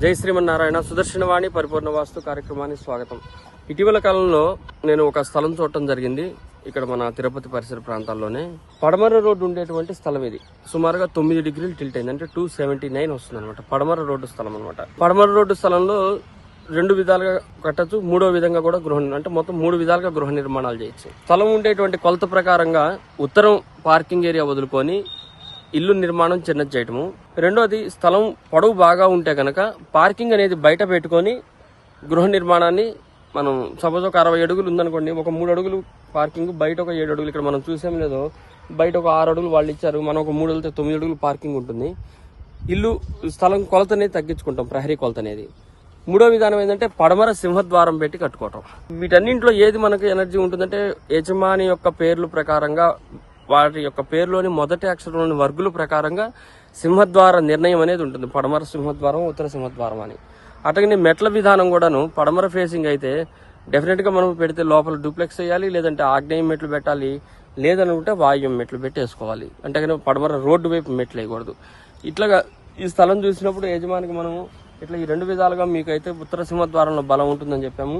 జై శ్రీమన్నారాయణ సుదర్శనవాణి పరిపూర్ణ వాస్తు కార్యక్రమానికి స్వాగతం. ఇటీవల కాలంలో నేను ఒక స్థలం చూడటం జరిగింది. ఇక్కడ మన తిరుపతి పరిసర ప్రాంతాల్లోనే. పడమర రోడ్డు ఉండేటువంటి స్థలం ఇది. సుమారుగా తొమ్మిది డిగ్రీలు టిల్ట్ అయింది. అంటే టూ సెవెంటీ నైన్ వస్తుంది అనమాట పడమర రోడ్డు స్థలం అనమాట పడమర రోడ్డు స్థలంలో రెండు విధాలుగా కట్టచ్చు. మూడో విధంగా కూడా గృహ అంటే మొత్తం మూడు విధాలుగా గృహ నిర్మాణాలు చేయొచ్చు. స్థలం ఉండేటువంటి కొలత ప్రకారంగా ఉత్తరం పార్కింగ్ ఏరియా వదులుకొని ఇల్లు నిర్మాణం చిన్నది చేయటము. రెండోది స్థలం పొడవు బాగా ఉంటే కనుక పార్కింగ్ అనేది బయట పెట్టుకొని గృహ నిర్మాణాన్ని మనం సపోజ్ ఒక అరవై అడుగులు ఉందనుకోండి ఒక మూడు అడుగులు పార్కింగ్ బయట ఒక ఏడు అడుగులు ఇక్కడ మనం చూసాం లేదో బయట ఒక ఆరు అడుగులు వాళ్ళు ఇచ్చారు మనం ఒక మూడు వెళ్తే తొమ్మిది అడుగులు పార్కింగ్ ఉంటుంది. ఇల్లు స్థలం కొలత అనేది తగ్గించుకుంటాం ప్రహరీ కొలత అనేది. మూడో విధానం ఏంటంటే పడమర సింహద్వారం పెట్టి కట్టుకోవటం. వీటన్నింటిలో ఏది మనకు ఎనర్జీ ఉంటుందంటే యజమాని యొక్క పేర్లు ప్రకారంగా వాటి యొక్క పేరులోని మొదటి అక్షరంలోని వర్గుల ప్రకారంగా సింహద్వార నిర్ణయం అనేది ఉంటుంది. పడమర సింహద్వారం ఉత్తర సింహద్వారం అని. అటగని మెట్ల విధానం కూడాను పడమర ఫేసింగ్ అయితే డెఫినెట్గా మనం పెడితే లోపల డూప్లెక్స్ చేయాలి లేదంటే ఆగ్నేయం మెట్లు పెట్టాలి లేదనుకుంటే వాయువ్యం మెట్లు పెట్టి వేసుకోవాలి అంటే కానీ పడమర రోడ్డు వైపు మెట్లు వేయకూడదు. ఇట్లాగా ఈ స్థలం చూసినప్పుడు యజమానికి మనము ఇట్లా ఈ రెండు విధాలుగా మీకైతే ఉత్తర సింహద్వారంలో బలం ఉంటుందని చెప్పాము.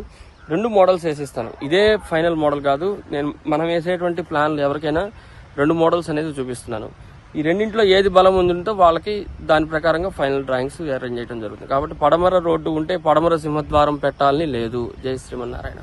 రెండు మోడల్స్ వేసిస్తాను. ఇదే ఫైనల్ మోడల్ కాదు. నేను మనం వేసేటువంటి ప్లాన్లు ఎవరికైనా రెండు మోడల్స్ అనేది చూపిస్తున్నాను. ఈ రెండింటిలో ఏది బలం ఉంటుందో వాళ్ళకి దాని ప్రకారంగా ఫైనల్ డ్రాయింగ్స్ అరేంజ్ చేయడం జరుగుతుంది. కాబట్టి పడమర రోడ్డు ఉంటే పడమర సింహద్వారం పెట్టాలని లేదు. జై శ్రీమన్నారాయణ.